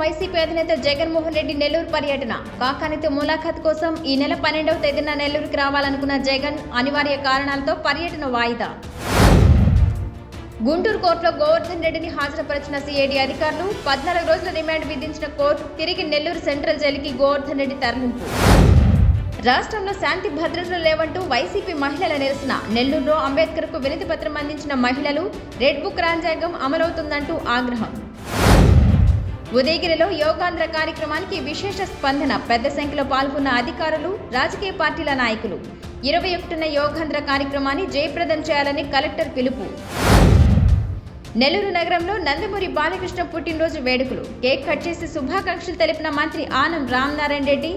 YCP అధినేత జగన్మోహన్ రెడ్డి నెల్లూరు పర్యటన. కాకానితో ములాఖాత్ కోసం ఈ నెల పన్నెండవ తేదీన నెల్లూరుకి రావాలనుకున్న జగన్ అనివార్య కారణాలతో పర్యటన వాయిదా. గుంటూరు కోర్టులో గోవర్ధన్ రెడ్డిని హాజరుపరిచిన సిఐడి అధికారులు పద్నాలుగు రోజుల రిమాండ్ విధించిన కోర్టు తిరిగి నెల్లూరు సెంట్రల్ జైలుకి గోవర్ధన్ రెడ్డి తరలింపు. రాష్ట్రంలో శాంతి భద్రతలు లేవంటూ వైసీపీ మహిళల నిరసన. నెల్లూరులో అంబేద్కర్కు వినతి పత్రం అందించిన మహిళలు రెడ్ బుక్ రాజ్యాంగం అమలవుతుందంటూ ఆగ్రహం. ఉదయగిరిలో యోగాంధ్ర కార్యక్రమానికి విశేష స్పందన. పెద్ద సంఖ్యలో పాల్గొన్న అధికారులు రాజకీయ పార్టీల నాయకులు. ఇరవై ఒకటిన యోగాంధ్ర కార్యక్రమాన్ని జయప్రదం చేయాలని కలెక్టర్ పిలుపు. నెల్లూరు నగరంలో నందమూరి బాలకృష్ణ పుట్టినరోజు వేడుకలు. కేక్ కట్ చేసి శుభాకాంక్షలు తెలిపిన మంత్రి ఆనం రామనారాయణ రెడ్డి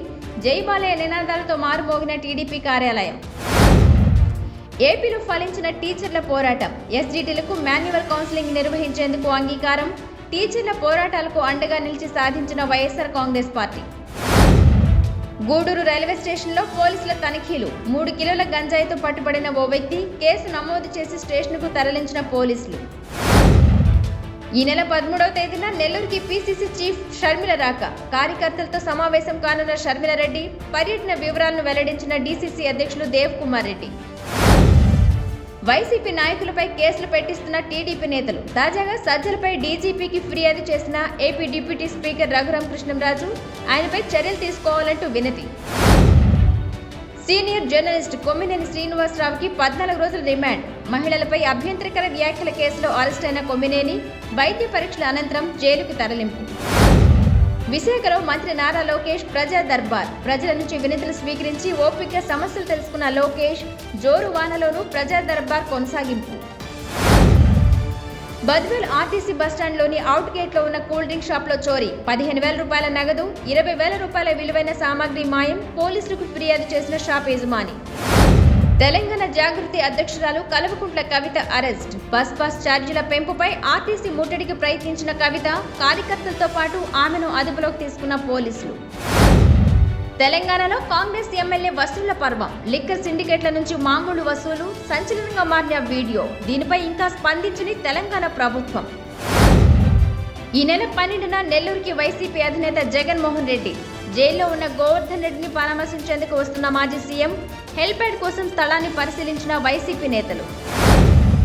జయబాలయ నినాదాలతో మారుమోగిన టీడీపీ కార్యాలయం. ఏపీలో ఫలించిన టీచర్ల పోరాటం. ఎస్జీటీలకు మాన్యువల్ కౌన్సిలింగ్ నిర్వహించేందుకు అంగీకారం. టీచర్ల పోరాటాలకు అండగా నిలిచి సాధించిన YSR Congress party. Gudur railway స్టేషన్లో పోలీసుల తనిఖీలు. మూడు కిలోల గంజాయితో పట్టుబడిన ఓ వ్యక్తి కేసు నమోదు చేసి స్టేషన్కు తరలించిన పోలీసులు. ఈ నెల పదమూడవ తేదీన నెల్లూరుకి పీసీసీ చీఫ్ షర్మిల రాక. కార్యకర్తలతో సమావేశం కానున్న షర్మిల రెడ్డి పర్యటన వివరాలను వెల్లడించిన డీసీసీ అధ్యక్షులు దేవ్ కుమార్ రెడ్డి. వైసీపీ నాయకులపై కేసులు పెట్టిస్తున్న టీడీపీ నేతలు. తాజాగా సజ్జలపై డీజీపీకి ఫిర్యాదు చేసిన AP deputy speaker Raghuram Krishnamraju ఆయనపై చర్యలు తీసుకోవాలంటూ వినతి. సీనియర్ జర్నలిస్ట్ కొమ్మినేని శ్రీనివాసరావుకి పద్నాలుగు రోజుల రిమాండ్. మహిళలపై అభ్యంతరకర వ్యాఖ్యల కేసులో అరెస్ట్ అయిన కొమ్మినేని వైద్య పరీక్షల అనంతరం జైలుకు తరలింపు. విశాఖలో మంత్రి నారా లోకేష్ ప్రజా దర్బార్. ప్రజల నుంచి వినతులు స్వీకరించి ఓపిక సమస్యలు తెలుసుకున్న లోకేష్ జోరు వానలోనూ ప్రజా దర్బార్ కొనసాగింపు. బద్వేల్ ఆర్టీసీ బస్టాండ్లోని అవుట్ గేట్లో ఉన్న కూల్ డ్రింక్ షాప్లో చోరీ. పదిహేను వేల రూపాయల నగదు ఇరవై వేల రూపాయల విలువైన సామాగ్రి మాయం పోలీసులకు ఫిర్యాదు చేసిన షాప్ యజమాని. తెలంగాణ జాగృతి అధ్యక్షురాలు Kalvakuntla Kavitha arrest. Bus pass ఛార్జీల పెంపుపై ఆర్టీసీ ముట్టడికి ప్రయత్నించిన కవిత కార్యకర్తలతో పాటు ఆమెను అదుపులోకి తీసుకున్న పోలీసులు. తెలంగాణలో కాంగ్రెస్ ఎమ్మెల్యే వసూళ్ళ పర్వం. లిక్కర్ సిండికేట్ల నుంచి మామూలు వసూలు సంచలనంగా మారిన వీడియో. దీనిపై ఇంకా స్పందించని తెలంగాణ ప్రభుత్వం. ఈ నెల పన్నెండున నెల్లూరుకి వైసీపీ అధినేత జగన్మోహన్ రెడ్డి. జైల్లో ఉన్న గోవర్ధన్ రెడ్డిని పరామర్శించేందుకు వస్తున్న మాజీ సీఎం హెల్ప్యాడ్ కోసం స్థలాన్ని పరిశీలించిన వైసీపీ నేతలు.